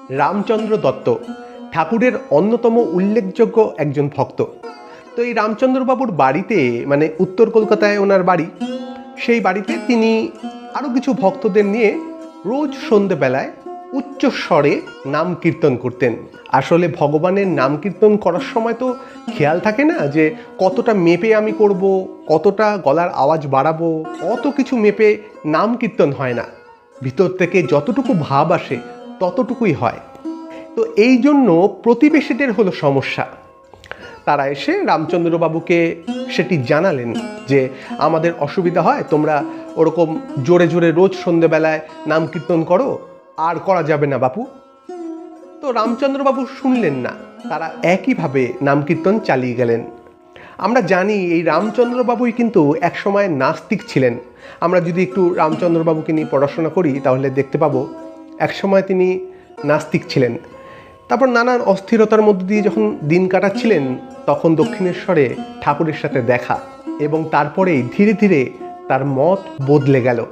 রামচন্দ্র দত্ত ঠাকুরের অন্যতম উল্লেখযোগ্য একজন ভক্ত। তো এই রামচন্দ্রবাবুর বাড়িতে মানে উত্তর কলকাতায় ওনার বাড়ি, সেই বাড়িতে তিনি আরও কিছু ভক্তদের নিয়ে রোজ সন্ধেবেলায় উচ্চ স্বরে নাম কীর্তন করতেন। আসলে ভগবানের নাম কীর্তন করার সময় তো খেয়াল থাকে না যে কতটা মেপে আমি করব, কতটা গলার আওয়াজ বাড়াবো, কত কিছু মেপে নাম কীর্তন হয় না। ভিতর থেকে যতটুকু ভাব আসে ততটুকুই হয়। তো এই জন্য প্রতিবেশীদের হলো সমস্যা। তারা এসে রামচন্দ্রবাবুকে সেটি জানালেন যে, আমাদের অসুবিধা হয়, তোমরা ওরকম জোরে জোরে রোজ সন্ধেবেলায় নাম কীর্তন করো, আর করা যাবে না বাপু। তো রামচন্দ্রবাবু শুনলেন না, তারা একইভাবে নাম কীর্তন চালিয়ে গেলেন। আমরা জানি এই রামচন্দ্রবাবুই কিন্তু একসময় নাস্তিক ছিলেন। আমরা যদি একটু রামচন্দ্রবাবুকে নিয়ে পড়াশোনা করি, তাহলে দেখতে পাবো একসময় তিনি নাস্তিক ছিলেন। তারপর নানান অস্থিরতার মধ্যে দিয়ে যখন দিন কাটাচ্ছিলেন, তখন দক্ষিণেশ্বরে ঠাকুরের সাথে দেখা এবং তারপরেই ধীরে ধীরে তার মত বদলে গেল।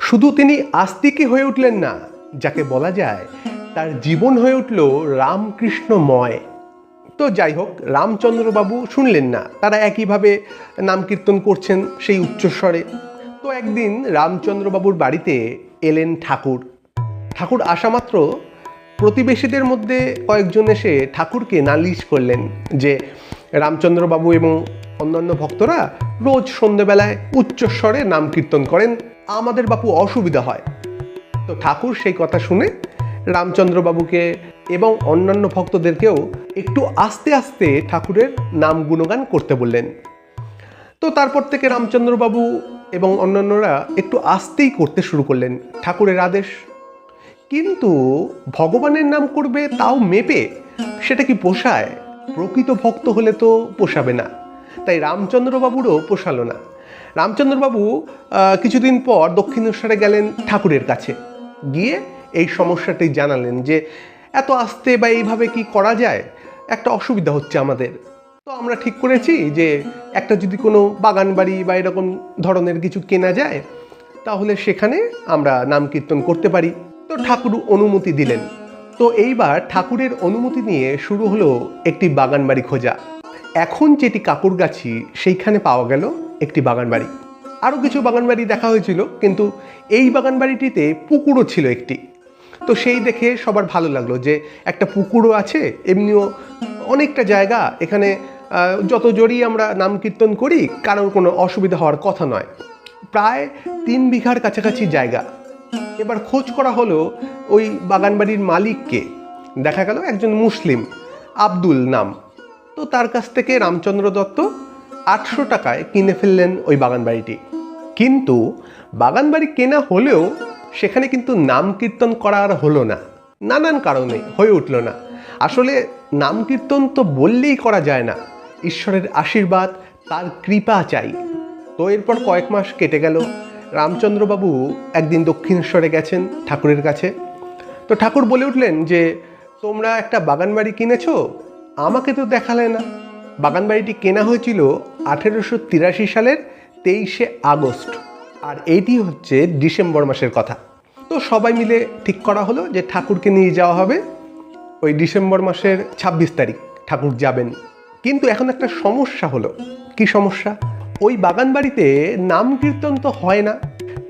শুধু তিনি আস্তিকই হয়ে উঠলেন না, যাকে বলা যায় তার জীবন হয়ে উঠল রামকৃষ্ণময়। তো যাই হোক, রামচন্দ্রবাবু শুনলেন না, তারা একইভাবে নাম কীর্তন করছেন সেই উচ্চস্বরে। তো একদিন রামচন্দ্রবাবুর বাড়িতে এলেন ঠাকুর। ঠাকুর আসা মাত্র প্রতিবেশীদের মধ্যে কয়েকজন এসে ঠাকুরকে নালিশ করলেন যে রামচন্দ্রবাবু এবং অন্যান্য ভক্তরা রোজ সন্ধেবেলায় উচ্চস্বরে নাম কীর্তন করেন, আমাদের বাপু অসুবিধা হয়। তো ঠাকুর সেই কথা শুনে রামচন্দ্রবাবুকে এবং অন্যান্য ভক্তদেরকেও একটু আস্তে আস্তে ঠাকুরের নাম গুণগান করতে বললেন। তো তারপর থেকে রামচন্দ্রবাবু এবং অন্যান্যরা একটু আস্তেই করতে শুরু করলেন। ঠাকুরের আদেশ কিন্তু ভগবানের নাম করবে তাও মেপে, সেটা কি পোষায়? প্রকৃত ভক্ত হলে তো পোষাবে না। তাই রামচন্দ্রবাবুরও পোষালো না। রামচন্দ্রবাবু কিছুদিন পর দক্ষিণেশ্বরে গেলেন ঠাকুরের কাছে। গিয়ে এই সমস্যাটি জানালেন যে, এত আস্তে বা এইভাবে কি করা যায়? একটা অসুবিধা হচ্ছে আমাদের। তো আমরা ঠিক করেছি যে, একটা যদি কোনো বাগান বাড়ি বা এরকম ধরনের কিছু কেনা যায়, তাহলে সেখানে আমরা নাম কীর্তন করতে পারি। তো ঠাকুর অনুমতি দিলেন। তো এইবার ঠাকুরের অনুমতি নিয়ে শুরু হলো একটি বাগান বাড়ি খোঁজা। এখন যেটি কাকুরগাছি সেইখানে পাওয়া গেল একটি বাগান বাড়ি আরও কিছু বাগান বাড়ি দেখা হয়েছিল, কিন্তু এই বাগান বাড়িটিতে পুকুরও ছিল একটি। তো সেই দেখে সবার ভালো লাগল যে একটা পুকুরও আছে, এমনিও অনেকটা জায়গা, এখানে যত জোরই আমরা নাম কীর্তন করি, কারোর কোনো অসুবিধা হওয়ার কথা নয়। প্রায় তিন বিঘার কাছাকাছি জায়গা। এবার খোঁজ করা হলো ওই বাগানবাড়ির মালিককে। দেখা গেল একজন মুসলিম, আব্দুল নাম। তো তার কাছ থেকে রামচন্দ্র দত্ত আটশো টাকায় কিনে ফেললেন ওই বাগানবাড়িটি। কিন্তু বাগানবাড়ি কেনা হলেও সেখানে কিন্তু নাম কীর্তন করা আর হলো না। নানান কারণে হয়ে উঠল না। আসলে নাম কীর্তন তো বললেই করা যায় না। ঈশ্বরের আশীর্বাদ, তার কৃপা চাই। তো এরপর কয়েক মাস কেটে গেল। রামচন্দ্রবাবু একদিন দক্ষিণেশ্বরে গেছেন ঠাকুরের কাছে। তো ঠাকুর বলে উঠলেন যে, তোমরা একটা বাগান বাড়ি কিনেছো? আমাকে তো দেখালে না। বাগান বাড়িটি কেনা হয়েছিল আঠেরোশো তিরাশি সালের তেইশে আগস্ট, আর এইটি হচ্ছে ডিসেম্বর মাসের কথা। তো সবাই মিলে ঠিক করা হলো যে ঠাকুরকে নিয়ে যাওয়া হবে। ওই ডিসেম্বর মাসের ছাব্বিশ তারিখ ঠাকুর যাবেন। কিন্তু এখন একটা সমস্যা হলো। কি সমস্যা? ওই বাগান বাড়িতে নাম কীর্তন তো হয় না।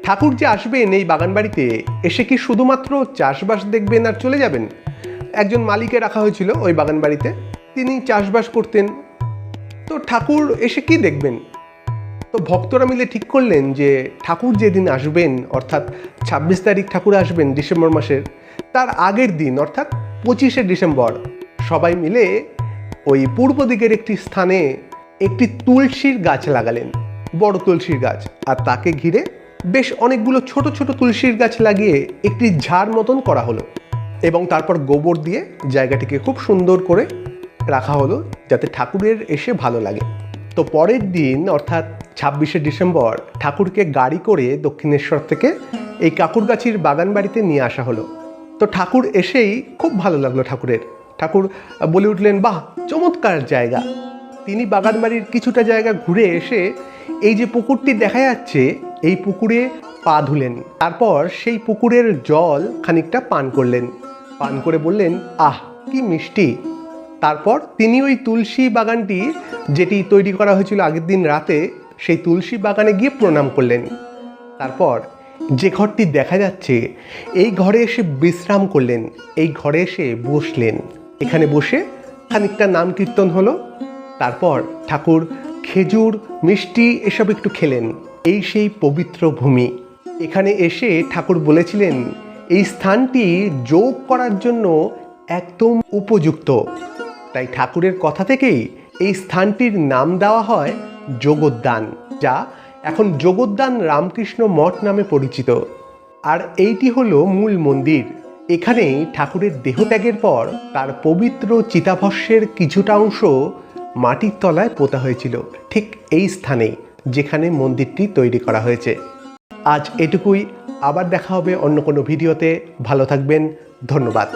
ঠাকুর যে আসবেন এই বাগান বাড়িতে এসে কি শুধুমাত্র চাষবাস দেখবেন আর চলে যাবেন? একজন মালিকে রাখা হয়েছিল ওই বাগান বাড়িতে তিনি চাষবাস করতেন। তো ঠাকুর এসে কি দেখবেন? তো ভক্তরা মিলে ঠিক করলেন যে ঠাকুর যেদিন আসবেন, অর্থাৎ ছাব্বিশ তারিখ ঠাকুর আসবেন ডিসেম্বর মাসের, তার আগের দিন, অর্থাৎ পঁচিশে ডিসেম্বর, সবাই মিলে ওই পূর্ব দিকের একটি স্থানে একটি তুলসীর গাছ লাগালেন, বড় তুলসীর গাছ। আর তাকে ঘিরে বেশ অনেকগুলো ছোট ছোট তুলসীর গাছ লাগিয়ে একটি ঝাড় মতন করা হলো এবং তারপর গোবর দিয়ে জায়গাটিকে খুব সুন্দর করে রাখা হলো যাতে ঠাকুরের এসে ভালো লাগে। তো পরের দিন, অর্থাৎ ছাব্বিশে ডিসেম্বর, ঠাকুরকে গাড়ি করে দক্ষিণেশ্বর থেকে এই কাকুরগাছির বাগান বাড়িতে নিয়ে আসা হলো। তো ঠাকুর এসেই খুব ভালো লাগল ঠাকুরের। ঠাকুর বলে উঠলেন, বাহ, চমৎকার জায়গা। তিনি বাগান বাড়ির কিছুটা জায়গা ঘুরে এসে এই যে পুকুরটি দেখা যাচ্ছে, এই পুকুরে পা ধুলেন। তারপর সেই পুকুরের জল খানিকটা পান করলেন। পান করে বললেন, আহ, কি মিষ্টি। তারপর তিনি ওই তুলসী বাগানটি যেটি তৈরি করা হয়েছিল আগের দিন রাতে, সেই তুলসী বাগানে গিয়ে প্রণাম করলেন। তারপর যে ঘরটি দেখা যাচ্ছে, এই ঘরে এসে বিশ্রাম করলেন। এই ঘরে এসে বসলেন। এখানে বসে খানিকটা নাম কীর্তন হলো। তারপর ঠাকুর খেজুর, মিষ্টি এসব একটু খেলেন। এই সেই পবিত্র ভূমি। এখানে এসে ঠাকুর বলেছিলেন, এই স্থানটি যোগ করার জন্য একদম উপযুক্ত। তাই ঠাকুরের কথা থেকেই এই স্থানটির নাম দেওয়া হয় যোগোদ্যান, যা এখন যোগোদ্যান রামকৃষ্ণ মঠ নামে পরিচিত। আর এইটি হলো মূল মন্দির। এখানেই ঠাকুরের দেহত্যাগের পর তার পবিত্র চিতাভস্যের কিছুটা অংশ মাটির তলায় পোতা হয়েছিল। ঠিক এই স্থানেই যেখানে মন্দিরটি তৈরি করা হয়েছে। আজ এটুকুই। আবার দেখা হবে অন্য কোনো ভিডিওতে। ভালো থাকবেন। ধন্যবাদ।